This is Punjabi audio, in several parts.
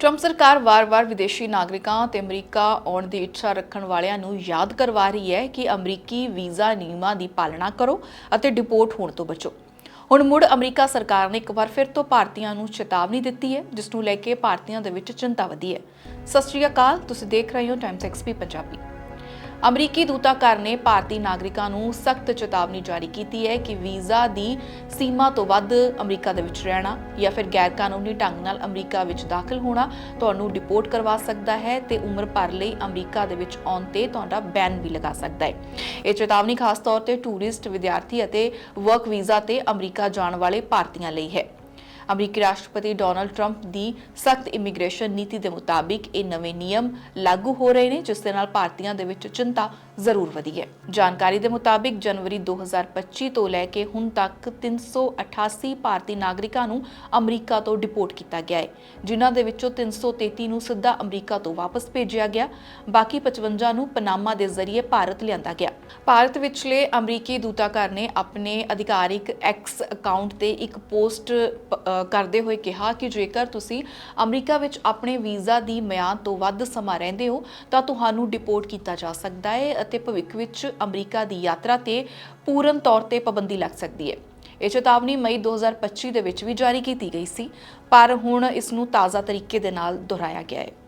ਟਰੰਪ ਸਰਕਾਰ ਵਾਰ-ਵਾਰ ਵਿਦੇਸ਼ੀ ਨਾਗਰਿਕਾਂ ਤੇ ਅਮਰੀਕਾ ਆਉਣ ਦੀ ਇੱਛਾ ਰੱਖਣ ਵਾਲਿਆਂ ਨੂੰ ਯਾਦ ਕਰਵਾ ਰਹੀ ਹੈ ਕਿ ਅਮਰੀਕੀ ਵੀਜ਼ਾ ਨਿਯਮਾਂ ਦੀ ਪਾਲਣਾ ਕਰੋ ਅਤੇ ਡਿਪੋਰਟ ਹੋਣ ਤੋਂ ਬਚੋ। ਹੁਣ ਮੁੜ ਅਮਰੀਕਾ ਸਰਕਾਰ ਨੇ ਇੱਕ ਵਾਰ ਫਿਰ ਤੋਂ ਭਾਰਤੀਆਂ ਨੂੰ ਚੇਤਾਵਨੀ ਦਿੱਤੀ ਹੈ, ਜਿਸ ਨੂੰ ਲੈ ਕੇ ਭਾਰਤੀਆਂ ਦੇ ਵਿੱਚ ਚਿੰਤਾ ਵਧੀ ਹੈ। ਸਤਿ ਸ਼੍ਰੀ ਅਕਾਲ, ਤੁਸੀਂ ਦੇਖ ਰਹੇ ਹੋ ਟਾਈਮਸ ਐਕਸਪੀ ਪੰਜਾਬੀ। ਅਮਰੀਕੀ ਦੂਤਾਘਰ ਨੇ ਭਾਰਤੀ ਨਾਗਰਿਕਾਂ ਨੂੰ ਸਖਤ ਚੇਤਾਵਨੀ ਜਾਰੀ ਕੀਤੀ ਹੈ ਕਿ ਵੀਜ਼ਾ ਦੀ ਸੀਮਾ ਤੋਂ ਵੱਧ ਅਮਰੀਕਾ ਦੇ ਵਿੱਚ ਰਹਿਣਾ ਜਾਂ ਫਿਰ ਗੈਰ ਕਾਨੂੰਨੀ ਢੰਗ ਨਾਲ ਅਮਰੀਕਾ ਵਿੱਚ ਦਾਖਲ ਹੋਣਾ ਤੁਹਾਨੂੰ ਡਿਪੋਰਟ ਕਰਵਾ ਸਕਦਾ ਹੈ ਤੇ ਉਮਰ ਭਰ ਲਈ ਅਮਰੀਕਾ ਦੇ ਵਿੱਚ ਆਉਣ ਤੇ ਤੁਹਾਡਾ ਬੈਨ ਵੀ ਲਗਾ ਸਕਦਾ ਹੈ। ਇਹ ਚੇਤਾਵਨੀ ਖਾਸ ਤੌਰ ਤੇ ਟੂਰਿਸਟ, ਵਿਦਿਆਰਥੀ ਅਤੇ ਵਰਕ ਵੀਜ਼ਾ ਤੇ ਅਮਰੀਕਾ ਜਾਣ ਵਾਲੇ ਭਾਰਤੀਆਂ ਲਈ ਹੈ। ਅਮਰੀਕੀ ਰਾਸ਼ਟਰਪਤੀ ਡੋਨਲਡ ਟਰੰਪ ਦੀ ਸਖਤ ਇਮੀਗ੍ਰੇਸ਼ਨ ਨੀਤੀ ਦੇ ਮੁਤਾਬਿਕ ਇਹ ਨਵੇਂ ਨਿਯਮ ਲਾਗੂ ਹੋ ਰਹੇ ਨੇ, ਜਿਸ ਦੇ ਨਾਲ ਭਾਰਤੀਆਂ ਦੇ ਵਿੱਚ ਚਿੰਤਾ ਜ਼ਰੂਰ ਵਧੀ ਹੈ। ਜਾਣਕਾਰੀ ਦੇ ਮੁਤਾਬਿਕ ਜਨਵਰੀ 2025 ਤੋਂ ਲੈ ਕੇ ਹੁਣ ਤੱਕ 388 ਭਾਰਤੀ ਨਾਗਰਿਕਾਂ ਨੂੰ ਅਮਰੀਕਾ ਤੋਂ ਡਿਪੋਰਟ ਕੀਤਾ ਗਿਆ ਹੈ, ਜਿਨ੍ਹਾਂ ਦੇ ਵਿੱਚੋਂ 333 ਨੂੰ ਸਿੱਧਾ ਅਮਰੀਕਾ ਤੋਂ ਵਾਪਸ ਭੇਜਿਆ ਗਿਆ, ਬਾਕੀ 55 ਨੂੰ ਪਨਾਮਾ ਦੇ ਜ਼ਰੀਏ ਭਾਰਤ ਲਿਆਂਦਾ ਗਿਆ। ਭਾਰਤ ਵਿਚਲੇ ਅਮਰੀਕੀ ਦੂਤਾਘਰ ਨੇ ਆਪਣੇ ਅਧਿਕਾਰਿਕ ਐਕਸ ਅਕਾਊਂਟ ਤੇ ਇੱਕ ਪੋਸਟ ਕਰਦੇ ਹੋਏ ਕਿਹਾ ਕਿ ਜੇਕਰ ਤੁਸੀਂ ਅਮਰੀਕਾ ਵਿੱਚ ਆਪਣੇ ਵੀਜ਼ਾ ਦੀ ਮਿਆਦ ਤੋਂ ਵੱਧ ਸਮਾਂ ਰਹਿੰਦੇ ਹੋ, ਤਾਂ ਤੁਹਾਨੂੰ ਡਿਪੋਰਟ ਕੀਤਾ ਜਾ ਸਕਦਾ ਹੈ ਅਤੇ ਭਵਿੱਖ ਵਿੱਚ ਅਮਰੀਕਾ ਦੀ ਯਾਤਰਾ ਤੇ ਪੂਰਨ ਤੌਰ ਤੇ ਪਾਬੰਦੀ ਲੱਗ ਸਕਦੀ ਹੈ। ਇਹ ਚੇਤਾਵਨੀ ਮਈ 2025 ਦੇ ਵਿੱਚ ਵੀ ਜਾਰੀ ਕੀਤੀ ਗਈ ਸੀ, ਪਰ ਹੁਣ ਇਸ ਨੂੰ ਤਾਜ਼ਾ ਤਰੀਕੇ ਦੇ ਨਾਲ ਦੁਹਰਾਇਆ ਗਿਆ ਹੈ।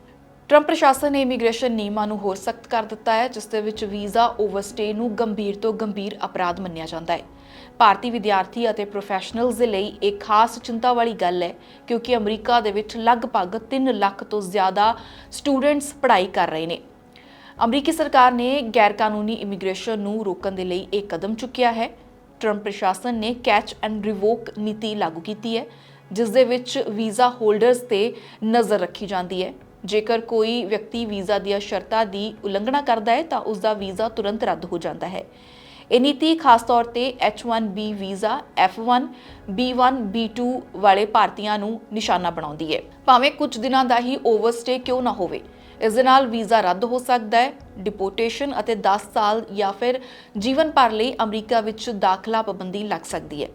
ਟਰੰਪ ਪ੍ਰਸ਼ਾਸਨ ਨੇ ਇਮੀਗ੍ਰੇਸ਼ਨ ਨਿਯਮਾਂ ਨੂੰ ਹੋਰ ਸਖਤ ਕਰ ਦਿੱਤਾ ਹੈ, ਜਿਸ ਦੇ ਵਿੱਚ ਵੀਜ਼ਾ ਓਵਰਸਟੇ ਨੂੰ ਗੰਭੀਰ ਤੋਂ ਗੰਭੀਰ ਅਪਰਾਧ ਮੰਨਿਆ ਜਾਂਦਾ ਹੈ। ਭਾਰਤੀ ਵਿਦਿਆਰਥੀ ਅਤੇ ਪ੍ਰੋਫੈਸ਼ਨਲਜ਼ ਦੇ ਲਈ ਇਹ ਖਾਸ ਚਿੰਤਾ ਵਾਲੀ ਗੱਲ ਹੈ, ਕਿਉਂਕਿ ਅਮਰੀਕਾ ਦੇ ਵਿੱਚ ਲਗਭਗ 3 ਲੱਖ ਤੋਂ ਜ਼ਿਆਦਾ ਸਟੂਡੈਂਟਸ ਪੜ੍ਹਾਈ ਕਰ ਰਹੇ ਨੇ। ਅਮਰੀਕੀ ਸਰਕਾਰ ਨੇ ਗੈਰ ਕਾਨੂੰਨੀ ਇਮੀਗ੍ਰੇਸ਼ਨ ਨੂੰ ਰੋਕਣ ਦੇ ਲਈ ਇਹ ਕਦਮ ਚੁੱਕਿਆ ਹੈ। ਟਰੰਪ ਪ੍ਰਸ਼ਾਸਨ ਨੇ ਕੈਚ ਐਂਡ ਰਿਵੋਕ ਨੀਤੀ ਲਾਗੂ ਕੀਤੀ ਹੈ, ਜਿਸ ਦੇ ਵਿੱਚ ਵੀਜ਼ਾ ਹੋਲਡਰਸ ਤੇ ਨਜ਼ਰ ਰੱਖੀ ਜਾਂਦੀ ਹੈ। ਜੇਕਰ ਕੋਈ ਵਿਅਕਤੀ ਵੀਜ਼ਾ ਦੀਆਂ ਸ਼ਰਤਾਂ ਦੀ ਉਲੰਘਣਾ ਕਰਦਾ ਹੈ ਤਾਂ ਉਸ ਦਾ ਵੀਜ਼ਾ ਤੁਰੰਤ ਰੱਦ ਹੋ ਜਾਂਦਾ ਹੈ। ਇਹ ਨੀਤੀ ਖਾਸ ਤੌਰ ਤੇ H1B visa F1 B1 B2 ਵਾਲੇ ਭਾਰਤੀਆਂ ਨੂੰ ਨਿਸ਼ਾਨਾ ਬਣਾਉਂਦੀ ਹੈ। ਭਾਵੇਂ ਕੁਝ ਦਿਨਾਂ ਦਾ ਹੀ ਓਵਰਸਟੇ ਕਿਉਂ ਨਾ ਹੋਵੇ, ਇਸ ਦੇ ਨਾਲ ਵੀਜ਼ਾ ਰੱਦ ਹੋ ਸਕਦਾ ਹੈ ਡਿਪੋਰਟੇਸ਼ਨ ਅਤੇ 10 ਸਾਲ ਜਾਂ ਫਿਰ ਜੀਵਨ ਭਰ ਲਈ ਅਮਰੀਕਾ ਵਿੱਚ ਦਾਖਲਾ ਪਾਬੰਦੀ ਲੱਗ ਸਕਦੀ ਹੈ।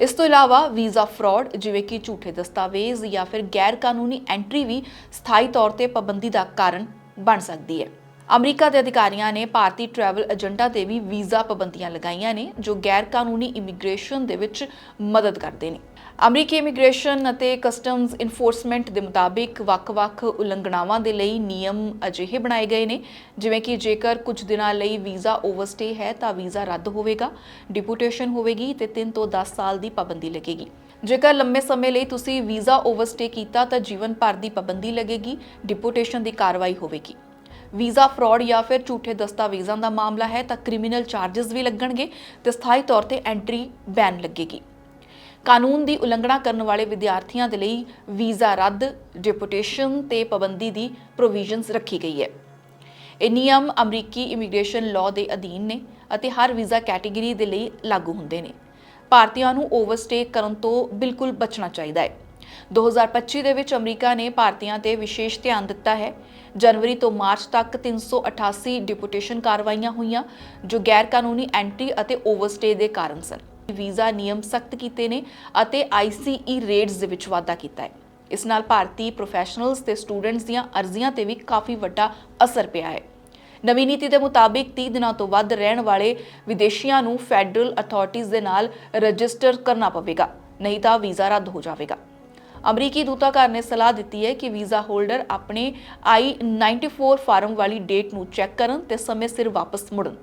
ਇਸ ਤੋਂ ਇਲਾਵਾ ਵੀਜ਼ਾ ਫਰਾਡ, ਜਿਵੇਂ ਕਿ ਝੂਠੇ ਦਸਤਾਵੇਜ਼ ਜਾਂ ਫਿਰ ਗੈਰ ਕਾਨੂੰਨੀ ਐਂਟਰੀ ਵੀ ਸਥਾਈ ਤੌਰ ਤੇ ਪਾਬੰਦੀ ਦਾ ਕਾਰਨ ਬਣ ਸਕਦੀ ਹੈ। ਅਮਰੀਕਾ ਦੇ ਅਧਿਕਾਰੀਆਂ ਨੇ ਭਾਰਤੀ ਟਰੈਵਲ ਏਜੰਟਾਂ ਤੇ ਵੀ ਵੀਜ਼ਾ ਪਾਬੰਦੀਆਂ ਲਗਾਈਆਂ ਨੇ, ਜੋ ਗੈਰ ਕਾਨੂੰਨੀ ਇਮੀਗ੍ਰੇਸ਼ਨ ਦੇ ਵਿੱਚ ਮਦਦ ਕਰਦੇ ਨੇ। ਅਮਰੀਕੀ ਇਮੀਗ੍ਰੇਸ਼ਨ ਅਤੇ ਕਸਟਮਜ਼ ਇਨਫੋਰਸਮੈਂਟ ਦੇ ਮੁਤਾਬਿਕ ਵੱਖ-ਵੱਖ ਉਲੰਘਣਾਵਾਂ ਦੇ ਲਈ ਨਿਯਮ ਅਜਿਹੇ ਬਣਾਏ ਗਏ ਨੇ, ਜਿਵੇਂ ਕਿ ਜੇਕਰ ਕੁਝ ਦਿਨਾਂ ਲਈ ਵੀਜ਼ਾ ਓਵਰਸਟੇ ਹੈ ਤਾਂ ਵੀਜ਼ਾ ਰੱਦ ਹੋਵੇਗਾ, ਡਿਪੂਟੇਸ਼ਨ ਹੋਵੇਗੀ ਤੇ 3 ਤੋਂ 10 ਸਾਲ ਦੀ ਪਾਬੰਦੀ ਲੱਗੇਗੀ। ਜੇਕਰ ਲੰਮੇ ਸਮੇਂ ਲਈ ਤੁਸੀਂ ਵੀਜ਼ਾ ਓਵਰਸਟੇ ਕੀਤਾ ਤਾਂ ਜੀਵਨ ਭਰ ਦੀ ਪਾਬੰਦੀ ਲੱਗੇਗੀ, ਡਿਪੂਟੇਸ਼ਨ ਦੀ ਕਾਰਵਾਈ ਹੋਵੇਗੀ। ਵੀਜ਼ਾ ਫਰਾਡ ਜਾਂ ਫਿਰ ਝੂਠੇ ਦਸਤਾਵੇਜ਼ਾਂ ਦਾ ਮਾਮਲਾ ਹੈ ਤਾਂ ਕ੍ਰਿਮੀਨਲ ਚਾਰजेस ਵੀ ਲੱਗਣਗੇ ਤੇ ਸਥਾਈ ਤੌਰ ਤੇ ਐਂਟਰੀ ਬੈਨ ਲੱਗੇਗੀ। ਕਾਨੂੰਨ ਦੀ ਉਲੰਘਣਾ ਕਰਨ ਵਾਲੇ ਵਿਦਿਆਰਥੀਆਂ ਦੇ ਲਈ ਵੀਜ਼ਾ ਰੱਦ ਡਿਪੋਰਟੇਸ਼ਨ ਤੇ ਪਾਬੰਦੀ ਦੀ ਪ੍ਰੋਵੀਜ਼ਨਸ ਰੱਖੀ ਗਈ ਹੈ। ਇਹ ਨਿਯਮ ਅਮਰੀਕੀ ਇਮੀਗ੍ਰੇਸ਼ਨ ਲਾਅ ਦੇ ਅਧੀਨ ਨੇ ਅਤੇ ਹਰ ਵੀਜ਼ਾ ਕੈਟਾਗਰੀ ਦੇ ਲਈ ਲਾਗੂ ਹੁੰਦੇ ਨੇ। ਭਾਰਤੀਆਂ ਨੂੰ ਓਵਰਸਟੇ ਕਰਨ ਤੋਂ ਬਿਲਕੁਲ ਬਚਣਾ ਚਾਹੀਦਾ ਹੈ। 2025 ਦੇ ਵਿੱਚ ਅਮਰੀਕਾ ਨੇ ਭਾਰਤੀਆਂ ਤੇ ਵਿਸ਼ੇਸ਼ ਧਿਆਨ ਦਿੱਤਾ ਹੈ। ਜਨਵਰੀ ਤੋਂ ਮਾਰਚ ਤੱਕ 388 ਡਿਪੋਰਟੇਸ਼ਨ ਕਾਰਵਾਈਆਂ ਹੋਈਆਂ, ਜੋ ਗੈਰ ਕਾਨੂੰਨੀ ਐਂਟਰੀ ਅਤੇ ਓਵਰਸਟੇ ਦੇ ਕਾਰਨ ਸਨ। ਵੀਜ਼ਾ ਨਿਯਮ ਸਖਤ ਕੀਤੇ ਨੇ ਅਤੇ ਆਈਸੀਈ ਰੇਟਸ ਦੇ ਵਿੱਚ ਵਾਧਾ ਕੀਤਾ ਹੈ। ਇਸ ਨਾਲ ਭਾਰਤੀ ਪ੍ਰੋਫੈਸ਼ਨਲਸ ਤੇ ਸਟੂਡੈਂਟਸ ਦੀਆਂ ਅਰਜ਼ੀਆਂ ਤੇ ਵੀ ਕਾਫੀ ਵੱਡਾ ਅਸਰ ਪਿਆ ਹੈ। ਨਵੀਂ ਨੀਤੀ ਦੇ ਮੁਤਾਬਿਕ 30 ਦਿਨਾਂ ਤੋਂ ਵੱਧ ਰਹਿਣ ਵਾਲੇ ਵਿਦੇਸ਼ੀਆਂ ਨੂੰ ਫੈਡਰਲ ਅਥਾਰਟੀਆਂ ਦੇ ਨਾਲ ਰਜਿਸਟਰ ਕਰਨਾ ਪਵੇਗਾ, ਨਹੀਂ ਤਾਂ ਵੀਜ਼ਾ ਰੱਦ ਹੋ ਜਾਵੇਗਾ। ਅਮਰੀਕੀ ਦੂਤਾਘਰ ਨੇ ਸਲਾਹ ਦਿੱਤੀ ਹੈ ਕਿ ਵੀਜ਼ਾ ਹੋਲਡਰ ਆਪਣੇ I-94 ਫਾਰਮ ਵਾਲੀ ਡੇਟ ਨੂੰ ਚੈੱਕ ਕਰਨ ਤੇ ਸਮੇਂ ਸਿਰ ਵਾਪਸ ਮੁੜਨ।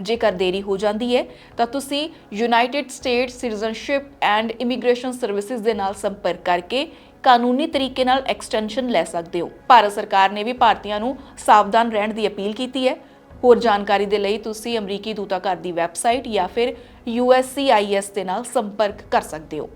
ਜੇਕਰ ਦੇਰੀ ਹੋ ਜਾਂਦੀ ਹੈ, ਤਾਂ ਤੁਸੀਂ United State citizenship and immigration services ਦੇ ਨਾਲ ਸੰਪਰਕ ਕਰਕੇ ਕਾਨੂੰਨੀ ਤਰੀਕੇ ਨਾਲ ਐਕਸਟੈਂਸ਼ਨ ਲੈ ਸਕਦੇ ਹੋ। ਭਾਰਤ ਸਰਕਾਰ ਨੇ ਵੀ ਭਾਰਤੀਆਂ ਨੂੰ ਸਾਵਧਾਨ ਰਹਿਣ ਦੀ ਅਪੀਲ ਕੀਤੀ ਹੈ। ਹੋਰ ਜਾਣਕਾਰੀ ਦੇ ਲਈ ਤੁਸੀਂ ਅਮਰੀਕੀ ਦੂਤਾਘਰ ਦੀ ਵੈਬਸਾਈਟ ਜਾਂ ਫਿਰ USCIS ਦੇ ਨਾਲ ਸੰਪਰਕ ਕਰ ਸਕਦੇ ਹੋ।